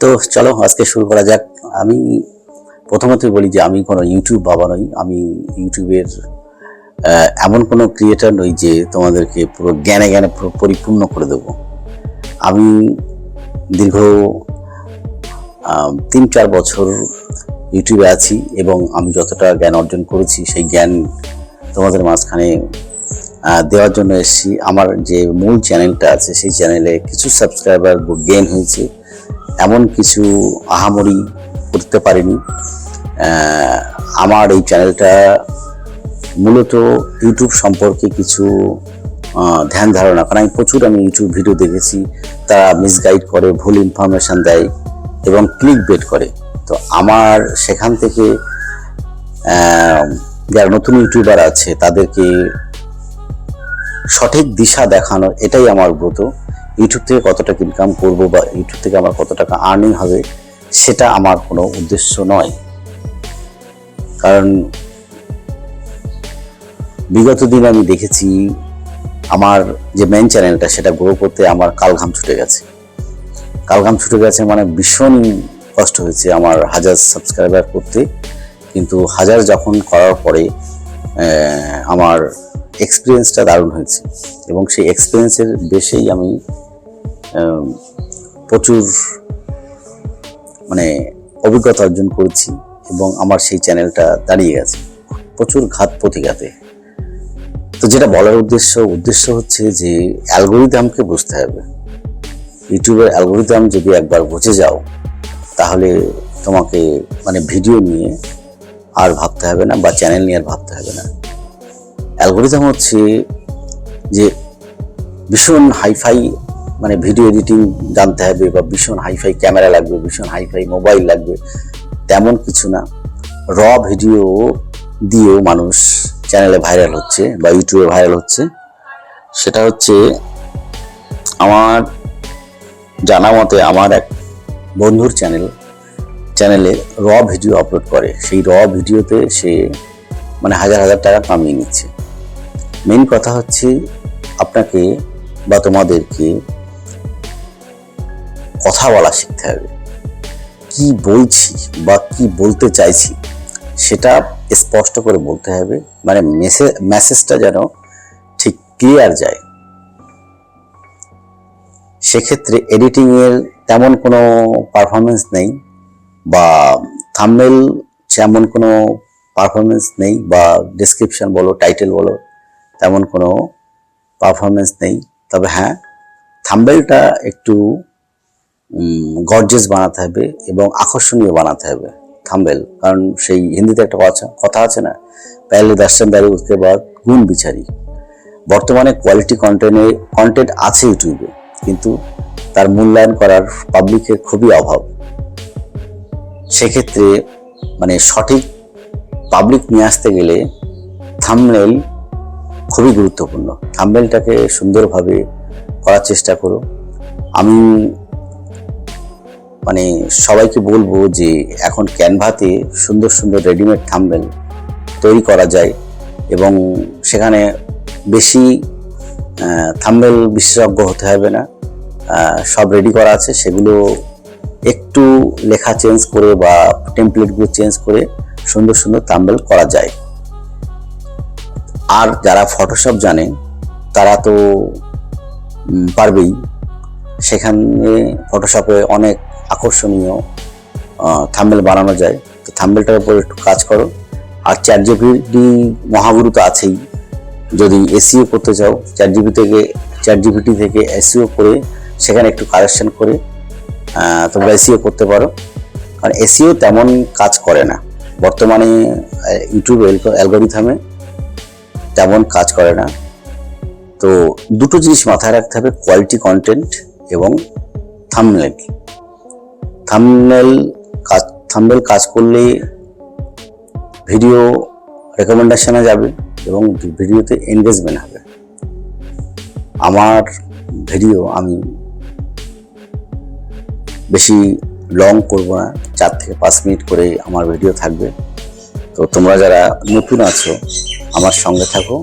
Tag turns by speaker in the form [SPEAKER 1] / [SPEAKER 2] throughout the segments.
[SPEAKER 1] তো চলো, আজকে শুরু করা যাক। আমি প্রথমত বলি যে আমি কোনো ইউটিউব বাবা নই। আমি ইউটিউবের এমন কোনো ক্রিয়েটার নই যে তোমাদেরকে পুরো জ্ঞানে জ্ঞানে পুরো পরিপূর্ণ করে দেব। আমি দীর্ঘ তিন চার বছর ইউটিউবে আছি এবং আমি যতটা জ্ঞান অর্জন করেছি, সেই জ্ঞান তোমাদের মাঝখানে দেওয়ার জন্য এসেছি। আমার যে মূল চ্যানেলটা আছে, সেই চ্যানেলে কিছু সাবস্ক্রাইবার গেইন হয়েছে। এমন কিছু আহামরি করতে পারিনি। আমার এই চ্যানেলটা মূলত ইউটিউব সম্পর্কে কিছু ধ্যান ধারণা। কারণ আমি প্রচুর আমি ইউটিউব ভিডিও দেখেছি। তারা মিসগাইড করে, ভুল ইনফরমেশন দেয় এবং ক্লিক বেট করে। তো আমার সেখান থেকে যারা নতুন ইউটিউবার আছে, তাদেরকে সঠিক দিশা দেখানো এটাই আমার ব্রত। ইউটিউব থেকে কত টাকা ইনকাম করব বা ইউটিউব থেকে আমার কত টাকা আর্নিং হবে, সেটা আমার কোনো উদ্দেশ্য নয়। কারণ বিগত দিন আমি দেখেছি, আমার যে মেন চ্যানেলটা সেটা গ্রো করতে আমার কালঘাম ছুটে গেছে। কালঘাম ছুটে গেছে মানে ভীষণ কষ্ট হয়েছে আমার হাজার সাবস্ক্রাইবার করতে। কিন্তু হাজার যখন করার পরে আমার এক্সপিরিয়েন্সটা দারুণ হয়েছে। এবং সেই এক্সপিরিয়েন্সের বেশেই আমি প্রচুর মানে অভিজ্ঞতা অর্জন করেছি এবং আমার সেই চ্যানেলটা দাঁড়িয়ে গেছে। প্রচুর ঘাত প্রতিঘাতে। তো যেটা বলার উদ্দেশ্য উদ্দেশ্য হচ্ছে যে অ্যালগোরিদমকে বুঝতে হবে। ইউটিউবের অ্যালগোরিদম যদি একবার বুঝে যাও, তাহলে তোমাকে মানে ভিডিও নিয়ে আর ভাবতে হবে না বা চ্যানেল নিয়ে আর ভাবতে হবে না। অ্যালগোরিদম হচ্ছে যে ভীষণ হাইফাই মানে ভিডিও এডিটিং জানতে হবে বা ভীষণ হাইফাই ক্যামেরা লাগবে, ভীষণ হাইফাই মোবাইল লাগবে, তেমন কিছু না। র ভিডিও দিয়েও মানুষ চ্যানেলে ভাইরাল হচ্ছে বা ইউটিউবে ভাইরাল হচ্ছে। সেটা হচ্ছে আমার জানা মতে আমার এক বন্ধুর চ্যানেল, চ্যানেলে র ভিডিও আপলোড করে। সেই র ভিডিওতে সে মানে হাজার হাজার টাকা কামিয়ে নিচ্ছে। মেন কথা হচ্ছে আপনাকে বা তোমাদেরকে কথা বলা শিখতে হবে। কি বলছি বা কি বলতে চাইছি সেটা স্পষ্ট করে বলতে হবে। মানে মেসেজ মেসেজটা যেন ঠিক ক্লিয়ার যায়। সেক্ষেত্রে এডিটিং এর তেমন কোনো পারফরমেন্স নেই বা থাম্বনেল তেমন কোনো পারফরমেন্স নেই বা ডেসক্রিপশন বলো টাইটেল বলো তেমন কোনো পারফরমেন্স নেই। তবে হ্যাঁ থাম্বেলটা একটু গর্জেস বানাতে হবে এবং আকর্ষণীয় বানাতে হবে থাম্বেল কারণ সেই হিন্দিতে একটা কথা আছে না পহলে দর্শন দাঁড়িয়ে উঠতে বাদ গুণ বিচারি বর্তমানে কোয়ালিটি কন্টেন্টে কন্টেন্ট আছে ইউটিউবে কিন্তু তার মূল্যায়ন করার পাবলিকের খুবই অভাব। সেক্ষেত্রে মানে সঠিক পাবলিক নিয়ে আসতে গেলে থামনেল খুবই গুরুত্বপূর্ণ। থাম্বেলটাকে সুন্দরভাবে করার চেষ্টা করো। আমি মানে সবাইকে বলব যে এখন ক্যানভাতে সুন্দর সুন্দর রেডিমেড থাম্বেল তৈরি করা যায় এবং সেখানে বেশি থাম্বেল বিশেষজ্ঞ হতে হবে না। সব রেডি করা আছে। সেগুলো একটু লেখা চেঞ্জ করে বা টেমপ্লেটগুলো চেঞ্জ করে সুন্দর সুন্দর থাম্বেল করা যায়। আর যারা ফটোশপ জানে, তারা তো পারবেই। সেখানে ফটোশপে অনেক আকর্ষণীয় থাম্বেল বানানো যায়। তো থাম্বেলটার উপর একটু কাজ করো। আর চ্যাট জিপিটি মহাগুরু তো আছেই। যদি এসিও করতে চাও চ্যাট জিপি থেকে চ্যাট জিপিটি থেকে এসিও করে, সেখানে একটু কারেকশন করে তোমরা এসিও করতে পারো। কারণ এসিও তেমন কাজ করে না। বর্তমানে ইউটিউব অ্যালগোরিথামে তেমন কাজ করে না। তো দুটো জিনিস মাথায় রাখতে হবে কোয়ালিটি কন্টেন্ট এবং থামনেল থামনেল কাজ থামনেল কাজ করলে ভিডিও রেকমেন্ডেশনে যাবে এবং ভিডিওতে এনগেজমেন্ট হবে। আমার ভিডিও আমি বেশি লং করব না, চার থেকে পাঁচ মিনিট করে আমার ভিডিও থাকবে। তো তোমরা যারা নতুন আছো আমার সঙ্গে থাকো।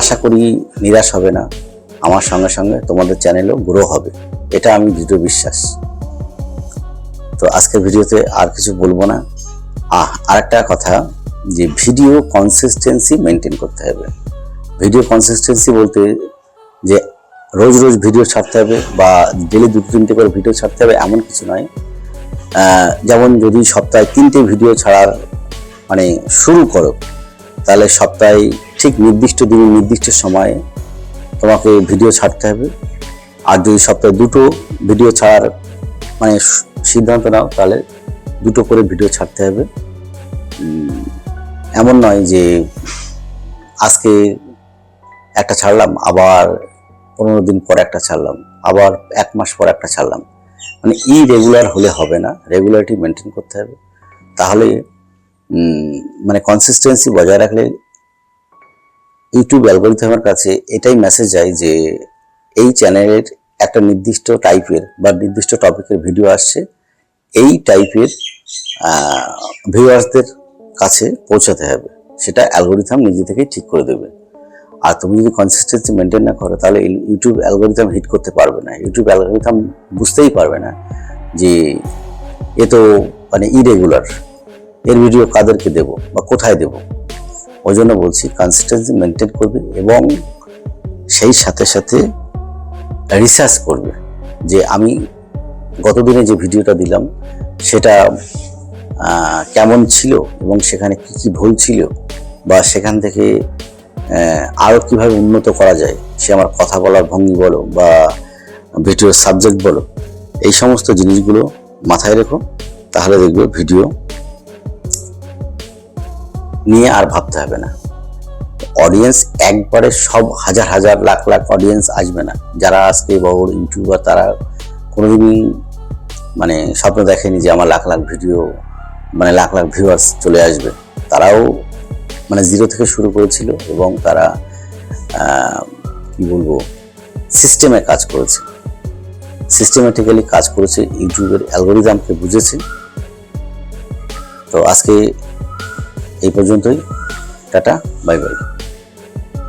[SPEAKER 1] আশা করি নিরাশ হবে না। আমার সঙ্গে সঙ্গে তোমাদের চ্যানেলও গ্রো হবে। এটা আমি দৃঢ় বিশ্বাস। তো আজকের ভিডিওতে আর কিছু বলব না। আহ, আরেকটা কথা যে ভিডিও কনসিস্টেন্সি মেনটেন করতে হবে। ভিডিও কনসিস্টেন্সি বলতে যে রোজ রোজ ভিডিও ছাড়তে হবে বা ডেলি দু তিনটে করে ভিডিও ছাড়তে হবে এমন কিছু নয়। যেমন যদি সপ্তাহে তিনটে ভিডিও ছাড়ার মানে শুরু করো তাহলে সপ্তাহে ঠিক নির্দিষ্ট দিনে নির্দিষ্ট সময়ে তোমাকে ভিডিও ছাড়তে হবে। আর যদি সপ্তাহে দুটো ভিডিও ছাড়ার মানে সিদ্ধান্ত নাও, তাহলে দুটো করে ভিডিও ছাড়তে হবে। এমন নয় যে আজকে একটা ছাড়লাম, আবার পনেরো দিন পর একটা ছাড়লাম, আবার এক মাস পর একটা ছাড়লাম। মানে ই রেগুলার হলে হবে না রেগুলারিটি মেনটেন করতে হবে। তাহলে মানে কনসিস্টেন্সি বজায় রাখলে ইউটিউব অ্যালগোরিথমের কাছে এটাই মেসেজ যায় যে এই চ্যানেলের একটা নির্দিষ্ট টাইপের বা নির্দিষ্ট টপিকের ভিডিও আসছে, এই টাইপের ভিউয়ার্সদের কাছে পৌঁছাতে হবে। সেটা অ্যালগোরিথম নিজে থেকেই ঠিক করে দেবে। আর তুমি যদি কনসিস্টেন্সি মেনটেন না করো, তাহলে ইউটিউব অ্যালগোরিথম হিট করতে পারবে না। ইউটিউব অ্যালগোরিথম বুঝতেই পারবে না যে এ তো মানে ইরেগুলার এর ভিডিও কাদেরকে দেব বা কোথায় দেব? ওই জন্য বলছি কনসিস্টেন্সি মেনটেন করবে এবং সেই সাথে সাথে রিসার্চ করবে যে আমি গতদিনে যে ভিডিওটা দিলাম, সেটা কেমন ছিল এবং সেখানে কি কি ভুল ছিল বা সেখান থেকে আরও আরও কীভাবে উন্নত করা যায়, সে আমার কথা বলার ভঙ্গি বলো বা ভিডিওর সাবজেক্ট বলো, এই সমস্ত জিনিসগুলো মাথায় রেখো, তাহলে দেখবে ভিডিও নিয়ে আর ভাবতে হবে না। অডিয়েন্স একবারে সব হাজার হাজার লাখ লাখ অডিয়েন্স আসবে না। যারা আজকে বড় ইউটিউবার তারা কোনোদিনই মানে স্বপ্ন দেখেনি যে আমার লাখ লাখ ভিডিও মানে লাখ লাখ ভিউয়ার্স চলে আসবে। তারাও মানে জিরো থেকে শুরু করেছিল এবং তারা কি বলব সিস্টেমে কাজ করেছে। সিস্টেমেটিক্যালি কাজ করেছে, ইউটিউবের অ্যালগোরিদমকে বুঝেছে। তো আজকে এই পর্যন্তই টাটা বাই বাই।